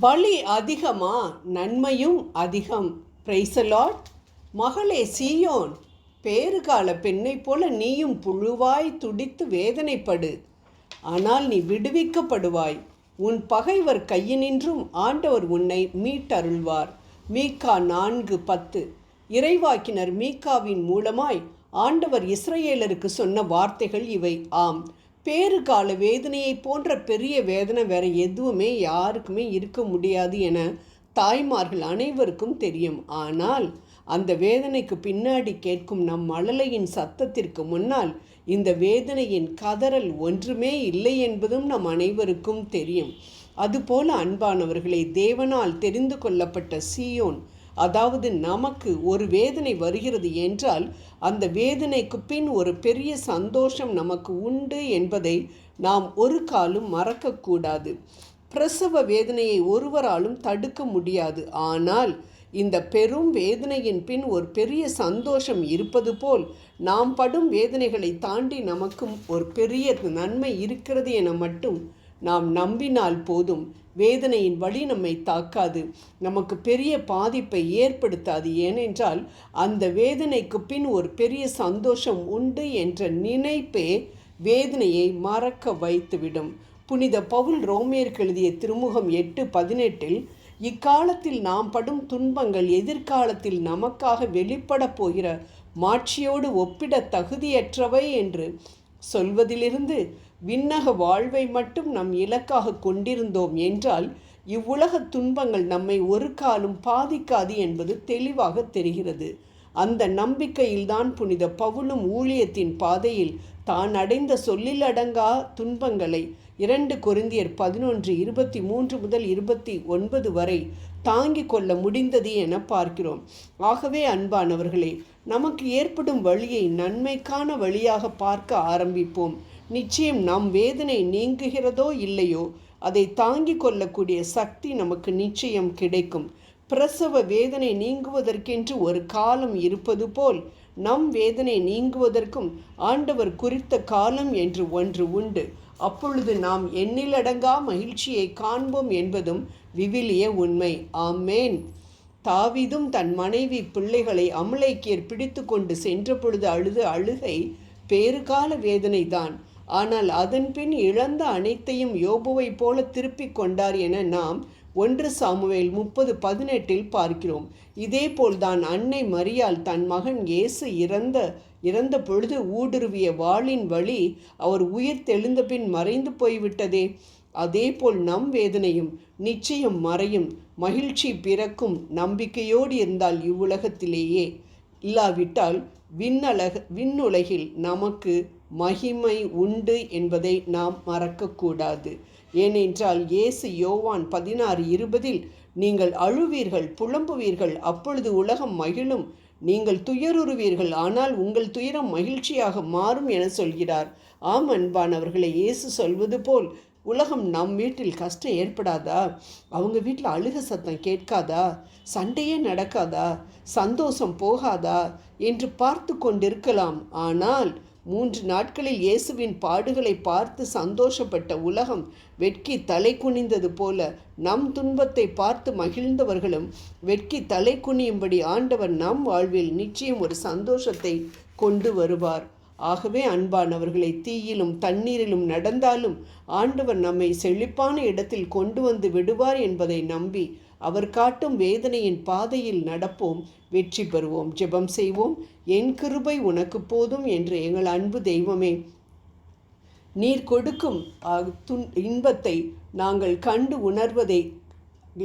பலி அதிகமா நன்மையும் அதிகம். பிரைசலாட் மகளே சீயோன் பேறுகால பெண்ணைப் போல நீயும் புழுவாய் துடித்து வேதனைப்படு. ஆனால் நீ விடுவிக்கப்படுவாய். உன் பகைவர் கையினின்றும் ஆண்டவர் உன்னை மீட்டருள்வார். மீக்கா நான்கு பத்து. இறைவாக்கினர் மீக்காவின் மூலமாய் ஆண்டவர் இஸ்ரேலருக்கு சொன்ன வார்த்தைகள் இவை. ஆம். பேறுகால வேதனையை போன்ற பெரிய வேதனை வேற எதுவுமே யாருக்குமே இருக்க முடியாது என தாய்மார்கள் அனைவருக்கும் தெரியும். ஆனால் அந்த வேதனைக்கு பின்னாடி கேட்கும் நம் மழலையின் சத்தத்திற்கு முன்னால் இந்த வேதனையின் கதறல் ஒன்றுமே இல்லை என்பதும் நம் அனைவருக்கும் தெரியும். அதுபோல அன்பானவர்களை தேவனால் தெரிந்து கொள்ளப்பட்ட சீயோன் அதாவது நமக்கு ஒரு வேதனை வருகிறது என்றால் அந்த வேதனைக்கு பின் ஒரு பெரிய சந்தோஷம் நமக்கு உண்டு என்பதை நாம் ஒரு காலும் மறக்கக்கூடாது. பிரசவ வேதனையை ஒருவராலும் தடுக்க முடியாது. ஆனால் இந்த பெரும் வேதனையின் பின் ஒரு பெரிய சந்தோஷம் இருப்பது போல் நாம் படும் வேதனைகளை தாண்டி நமக்கும் ஒரு பெரிய நன்மை இருக்கிறது என மட்டும் நாம் நம்பினால் போதும். வேதனையின் வழி நம்மை தாக்காது. நமக்கு பெரிய பாதிப்பை ஏற்படுத்தாது. ஏனென்றால் அந்த வேதனைக்கு பின் ஒரு பெரிய சந்தோஷம் உண்டு என்ற நினைப்பே வேதனையை மறக்க வைத்துவிடும். புனித பவுல் ரோமியருக்கு எழுதிய திருமுகம் எட்டு பதினெட்டில் இக்காலத்தில் நாம் படும் துன்பங்கள் எதிர்காலத்தில் நமக்காக வெளிப்பட போகிற மாட்சியோடு ஒப்பிட தகுதியற்றவை என்று சொல்வதிலிருந்து விண்ணக வாழ்வை மட்டும் நம் இலக்காக கொண்டிருந்தோம் என்றால் இவ்வுலக துன்பங்கள் நம்மை ஒரு காலும் பாதிக்காது என்பது தெளிவாக தெரிகிறது. அந்த நம்பிக்கையில்தான் புனித பவுலும் ஊழியத்தின் பாதையில் தான் அடைந்த சொல்லிலடங்கா துன்பங்களை இரண்டு கொருந்தியர் பதினொன்று இருபத்தி மூன்று முதல் இருபத்தி ஒன்பது வரை தாங்கி கொள்ள முடிந்தது என பார்க்கிறோம். ஆகவே அன்பானவர்களே நமக்கு ஏற்படும் வழியை நன்மைக்கான வழியாக பார்க்க ஆரம்பிப்போம். நிச்சயம் நம் வேதனை நீங்குகிறதோ இல்லையோ அதை தாங்கிக் கொள்ளக்கூடிய சக்தி நமக்கு நிச்சயம் கிடைக்கும். பிரசவ வேதனை நீங்குவதற்கென்று ஒரு காலம் இருப்பது போல் நம் வேதனை நீங்குவதற்கும் ஆண்டவர் குறித்த காலம் என்று ஒன்று உண்டு. அப்பொழுது நாம் எண்ணிலடங்கா மகிழ்ச்சியை காண்போம் என்பதும் விவிலிய உண்மை. ஆமேன். தாவிதும் தன் மனைவி பிள்ளைகளை அமலைக்கியர் பிடித்து கொண்டு சென்ற பொழுது அழுது அழுகை பேறுகால வேதனைதான். ஆனால் அதன்பின் இழந்த அனைத்தையும் யோபுவைப் போல திருப்பிக் கொண்டார் என நாம் ஒன்று சாமுவேல் முப்பது பதினெட்டில் பார்க்கிறோம். இதேபோல்தான் அன்னை மரியால் தன் மகன் இயேசு இறந்த இறந்த பொழுது ஊடுருவிய வாளின் வழி அவர் உயிர் தெழுந்த பின் மறைந்து போய்விட்டதே. அதேபோல் நம் வேதனையும் நிச்சயம் மறையும். மகிழ்ச்சி பிறக்கும் நம்பிக்கையோடு இருந்தால் இவ்வுலகத்திலேயே. இல்லாவிட்டால் விண்ணலக விண்ணுலகில் நமக்கு மகிமை உண்டு என்பதை நாம் மறக்கக்கூடாது. ஏனென்றால் இயேசு யோவான் பதினாறு இருபதில் நீங்கள் அழுவீர்கள் புலம்புவீர்கள் அப்பொழுது உலகம் மகிழும். நீங்கள் துயருறுவீர்கள் ஆனால் உங்கள் துயரம் மகிழ்ச்சியாக மாறும் என சொல்கிறார். ஆம் அன்பானவர்களை இயேசு சொல்வது போல் உலகம் நம் வீட்டில் கஷ்டம் ஏற்படாதா? அவங்க வீட்டில் அழுக சத்தம் கேட்காதா? சண்டையே நடக்காதா? சந்தோஷம் போகாதா? என்று பார்த்து கொண்டிருக்கலாம். ஆனால் மூன்று நாட்களில் இயேசுவின் பாடுகளை பார்த்து சந்தோஷப்பட்ட உலகம் வெட்கி தலை குனிந்தது போல நம் துன்பத்தை பார்த்து மகிழ்ந்தவர்களும் வெட்கி தலை குனியும்படி ஆண்டவர் நம் வாழ்வில் நிச்சயம் ஒரு சந்தோஷத்தை கொண்டு வருவார். ஆகவே அன்பானவர்களை தீயிலும் தண்ணீரிலும் நடந்தாலும் ஆண்டவர் நம்மை செழிப்பான இடத்தில் கொண்டு வந்து விடுவார் என்பதை நம்பி அவர் காட்டும் வேதனையின் பாதையில் நடப்போம் வெற்றி பெறுவோம் ஜெபம் செய்வோம். என் கிருபை உனக்கு போதும் என்று எங்கள் அன்பு தெய்வமே. நீர் கொடுக்கும் துன் இன்பத்தை நாங்கள் கண்டு உணர்வதை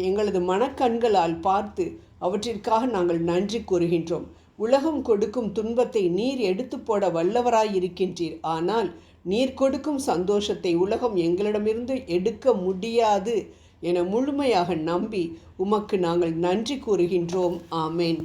எங்களது மனக்கண்களால் பார்த்து அவற்றிற்காக நாங்கள் நன்றி கூறுகின்றோம். உலகம் கொடுக்கும் துன்பத்தை நீர் எடுத்து போட வல்லவராயிருக்கின்றீர். ஆனால் நீர் கொடுக்கும் சந்தோஷத்தை உலகம் எங்களிடமிருந்து எடுக்க முடியாது. என முழுமையாக நம்பி உமக்கு நாங்கள் நன்றி கூறுகின்றோம். ஆமேன்.